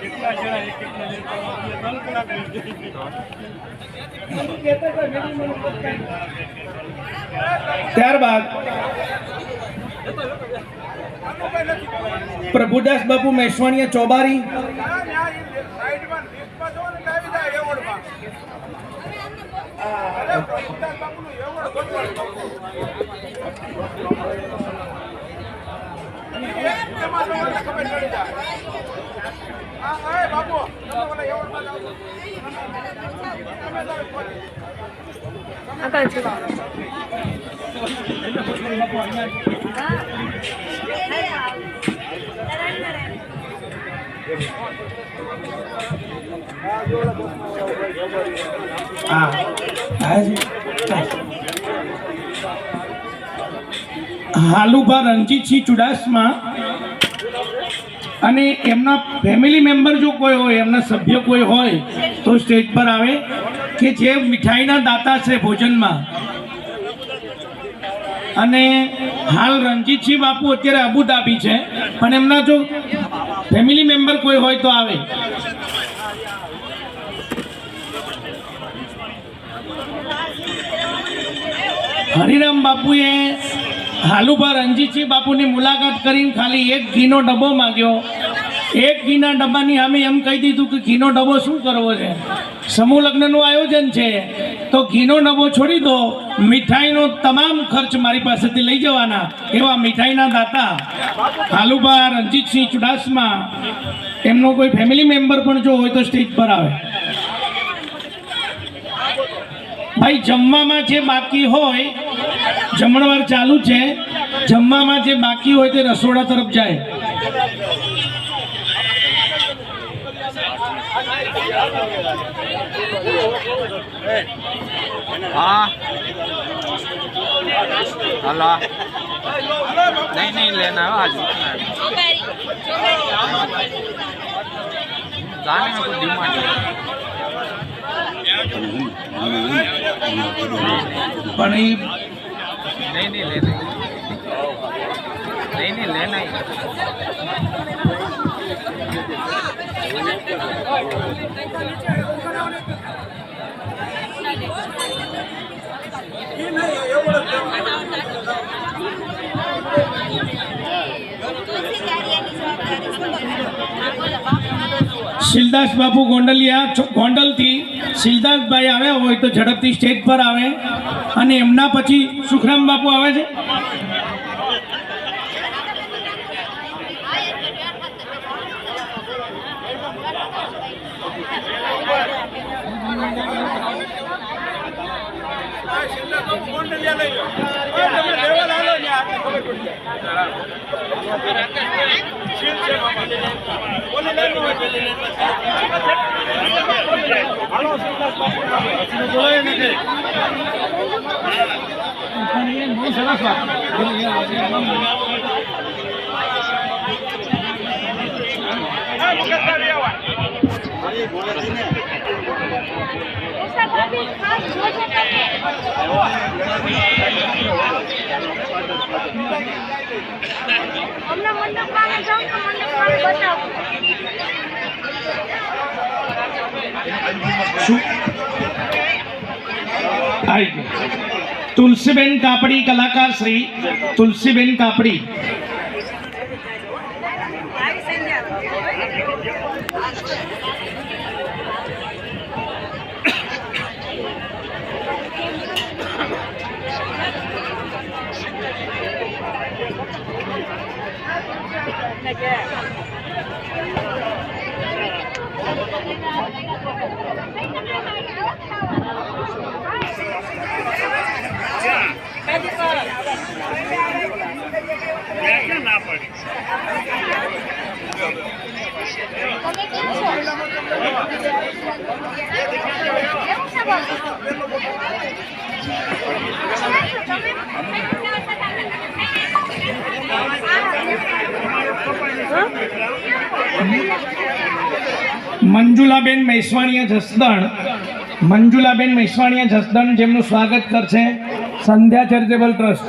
કેટલા જણા એક એક નજર કરવા ત્રણ કલાક લઈ ત્યારબાદ પ્રભુદાસ બાપુ મેશ્વાણીયા ચોબારી. આગળ છે હાલુભા રણજીતસિંહ ચુડાસમા અને એમના ફેમિલી મેમ્બર જો કોઈ હોય, એમના સભ્ય કોઈ હોય, તો સ્ટેજ પર આવે કે જે મીઠાઈના દાતા છે ભોજનમાં. અને હાલ રણજીતસિંહ બાપુ અત્યારે અબુધાબી છે, પણ એમના જો ફેમિલી મેમ્બર કોઈ હોય તો આવે. હરિરામ બાપુએ હાલુભા રણજીતસિંહ બાપુની મુલાકાત કરીને ખાલી એક ઘીનો ડબ્બો માંગ્યો. એક ઘીના ડબ્બાની અમે એમ કહી દીધું કે ઘીનો ડબ્બો શું કરવો છે? સમૂહ લગ્નનું આયોજન છે. તો ઘીનો ડબ્બો છોડી દો. મીઠાઈનો તમામ ખર્ચ મારી પાસેથી લઈ જવાના એવા મીઠાઈના દાતા. હાલુભા રણજીતસિંહ ચુડાસમા. એમનો કોઈ ફેમિલી મેમ્બર પણ જો હોય તો સ્ટેજ પર આવે. ભાઈ, જમવામાં જે બાકી હોય જમણવાર ચાલુ છે. જમવામાં જે બાકી હોય તે રસોડા તરફ જાય. હા. નહીં લેના પણ એ नहीं नहीं लेना ही नहीं नहीं लेना ही શિલદાસ બાપુ ગોંડલિયા છો- ગોંડલથી શિલદાસભાઈ આવ્યા હોય તો ઝડપથી સ્ટેજ પર આવે. અને એમના પછી સુખરામ બાપુ આવે છે. અમને મંડપ મંડપમાં જાઉં તો મંડપમાં બતાવો. શું આવી ગયું. તુલસીબેન કાપડી કલાકાર શ્રી તુલસીબેન કાપડી ના પડી તમે કેમ છો કેવું છે બોલો? મંજુલાબેન મહેસવાણીયા જસદણ. મંજુલાબેન મહેસવાણીયા જસદણ જેમનું સ્વાગત કરશે. સંધ્યા ચેરિટેબલ ટ્રસ્ટ.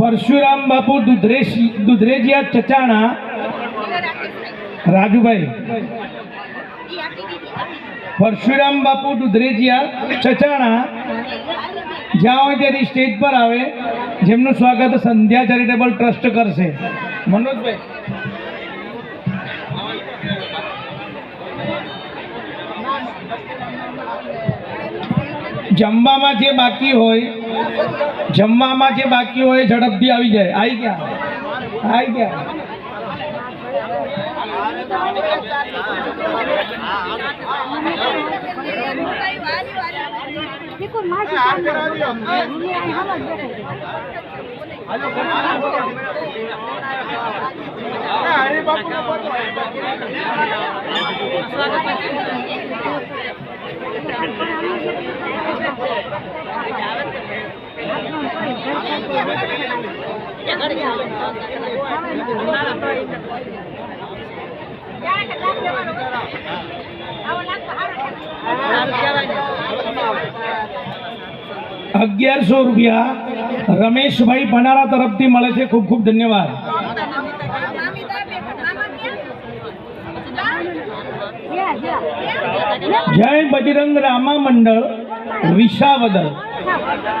પરશુરામ બાપુ દુધરેશ દુધરેજિયા ચચાણા. રાજુભાઈ. પરશુરામ બાપુ દુધરેજિયા ચચાણા. જ્યાં હોય ત્યાંથી સ્ટેજ પર આવે. જેમનું સ્વાગત સંધ્યા ચેરિટેબલ ટ્રસ્ટ કરશે. મનોજભાઈ. જમવામાં જે બાકી હોય જમવામાં જે બાકી હોય એ ઝડપથી આવી જાય. આવી ગયા? આવી ગયા? देखो અગિયારસો રૂપિયા રમેશભાઈ ભનારા તરફથી મળે છે. ખૂબ ખૂબ ધન્યવાદ. જય બજરંગ રામા મંડળ, વિસાવદર.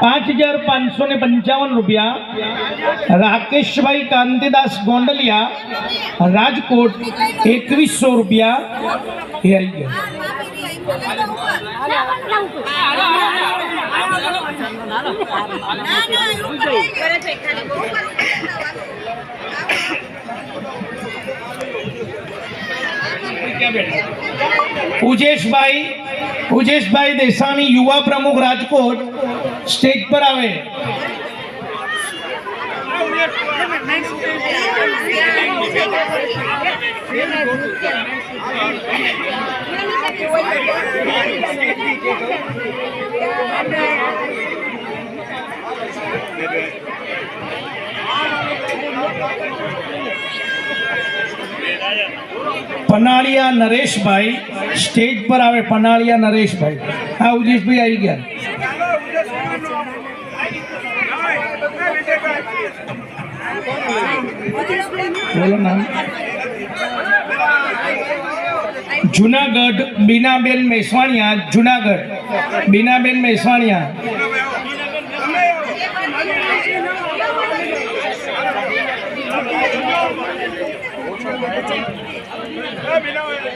પાંચ હજાર પાંચસો ને પંચાવન રૂપિયા. રાકેશભાઈ કાંતિદાસ ગોંડલિયા, રાજકોટ, એકવીસો રૂપિયા. આવી ગયા. પૂજેશભાઈ પૂજેશભાઈ દેસાણી યુવા પ્રમુખ રાજકોટ સ્ટેજ પર આવે. પનાળિયા નરેશભાઈ સ્ટેજ પર આવે પનાળિયા નરેશભાઈ. હા ઉજેશભાઈ આવી ગયા. બોલો નામ. જુનાગઢ, બીનાબેન મેસવાણિયા, જુનાગઢ. બીનાબેન મેસવાણિયા રામ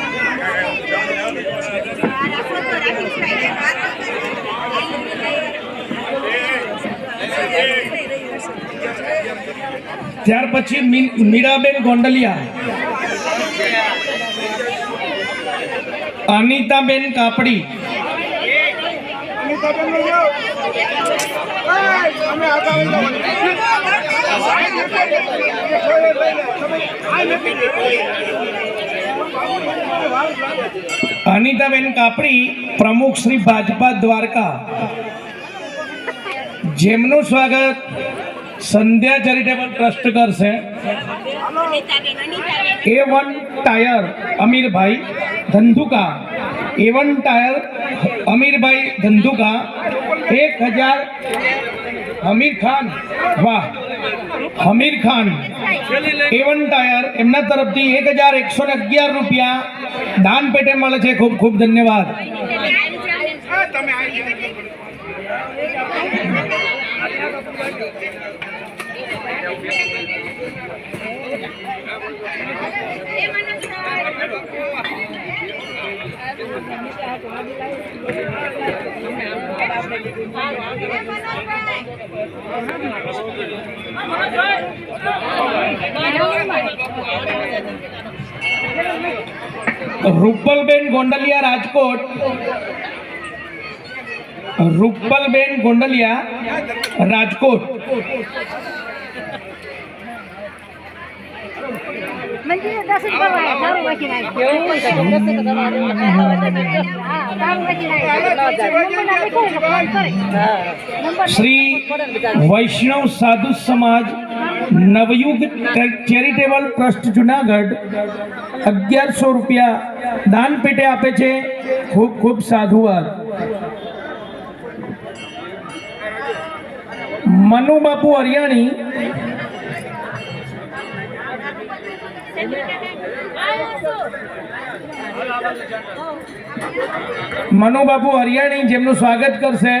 ત્યાર પછી મીરાબેન ગોંડલિયા અનિતાબેન કાપડી અનિતાબેન કાપડી પ્રમુખ શ્રી ભાજપા દ્વારકા. જેમનું સ્વાગત સંધ્યા ચેરિટેબલ ટ્રસ્ટ કરશે. A one tyre Amirbhai Dhandhuka. A one tyre Amirbhai Dhandhuka. એક હજાર હમીર ખાન. વાહ, Hamir Khan. A one tyre એમના તરફથી એક હજાર એકસો ને અગિયાર રૂપિયા દાન પેટે મળે છે. ખૂબ ખૂબ ધન્યવાદ. રૂપલબેન ગોંડલિયા રાજકોટ રૂપલબેન ગોંડલિયા, રાજકોટ. શ્રી વૈષ્ણવ સાધુ સમાજ નવયુગ ચેરિટેબલ ટ્રસ્ટ જુનાગઢ અગિયારસો રૂપિયા દાન પેટે આપે છે. ખૂબ ખૂબ સાધુવાદ. મનુ બાપુ હરિયાણી. મનુ બાપુ હરિયાણી જેમનું સ્વાગત કરશે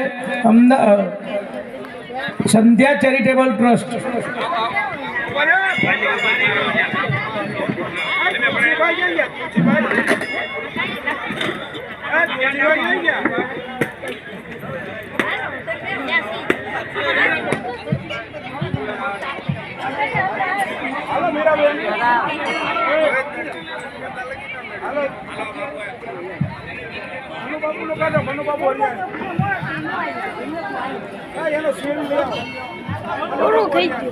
અમદા સંધ્યા ચેરિટેબલ ટ્રસ્ટ. હાલો કાઢો મનુબાબુ હરિયાણા હા